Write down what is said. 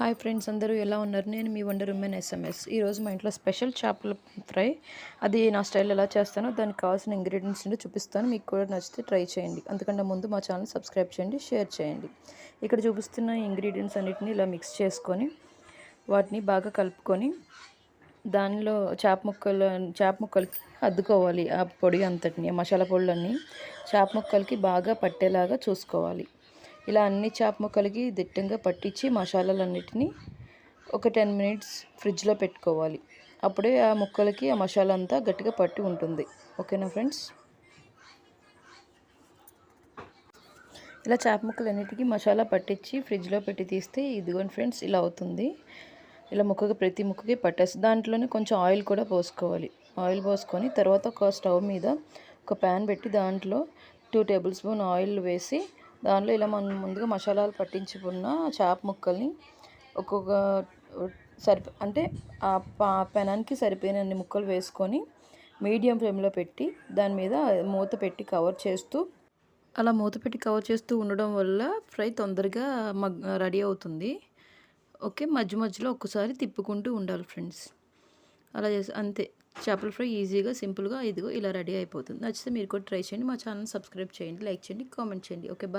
Hi friends అందరూ ఎలా ఉన్నారు? నేను మీ వండర్ ఉమెన్ ఎస్ఎంఎస్ ఈరోజు మా ఇంట్లో స్పెషల్ చేపల ఫ్రై. అది నా స్టైల్ ఎలా చేస్తానో దానికి కావాల్సిన ఇంగ్రీడియంట్స్ నుండి చూపిస్తాను. మీకు కూడా నచ్చితే ట్రై చేయండి. అందుకంటే ముందు మా ఛానల్ సబ్స్క్రైబ్ చేయండి షేర్ చేయండి. ఇక్కడ చూపిస్తున్న ఇంగ్రీడియంట్స్ అన్నిటిని ఇలా మిక్స్ చేసుకొని వాటిని బాగా కలుపుకొని దానిలో చేప ముక్కలు చేప ముక్కలకి అద్దుకోవాలి. ఆ పొడి అంతటిని మసాలా పొడులన్నీ చేప ముక్కలకి బాగా పట్టేలాగా చూసుకోవాలి. ఇలా అన్ని చేప ముక్కలకి దిట్టంగా పట్టించి మసాలాలన్నిటినీ ఒక టెన్ మినిట్స్ ఫ్రిడ్జ్లో పెట్టుకోవాలి. అప్పుడే ఆ ముక్కలకి ఆ మసాలా అంతా గట్టిగా పట్టి ఉంటుంది. ఓకేనా ఫ్రెండ్స్? ఇలా చేప ముక్కలన్నిటికీ మసాలా పట్టించి ఫ్రిడ్జ్లో పెట్టి తీస్తే ఇదిగోండి ఫ్రెండ్స్ ఇలా అవుతుంది. ఇలా ముక్కకి ప్రతి ముక్కకి పట్టేసి దాంట్లోనే కొంచెం ఆయిల్ కూడా పోసుకోవాలి. ఆయిల్ పోసుకొని తర్వాత ఒక స్టవ్ మీద ఒక ప్యాన్ పెట్టి దాంట్లో టూ టేబుల్ స్పూన్ ఆయిల్ వేసి దానిలో ఇలా మనం ముందుగా మసాలాలు పట్టించుకున్న చేప ముక్కల్ని ఒక్కొక్క సరిప అంటే ఆ పెనానికి సరిపోయినన్ని ముక్కలు వేసుకొని మీడియం ఫ్లేమ్లో పెట్టి దాని మీద మూత పెట్టి కవర్ చేస్తూ అలా మూత పెట్టి కవర్ చేస్తూ ఉండడం వల్ల ఫ్రై తొందరగా మగ్ రెడీ అవుతుంది. ఓకే మధ్య మధ్యలో ఒక్కసారి తిప్పుకుంటూ ఉండాలి ఫ్రెండ్స్. అలా చేసి అంతే. చేపల ఫ్రై ఈజీగా సింపుల్గా ఇదిగో ఇలా రెడీ అయిపోతుంది. నచ్చితే మీరు కూడా ట్రై చేయండి. మా ఛానల్ సబ్స్క్రైబ్ చేయండి లైక్ చేయండి కామెంట్ చేయండి. ఓకే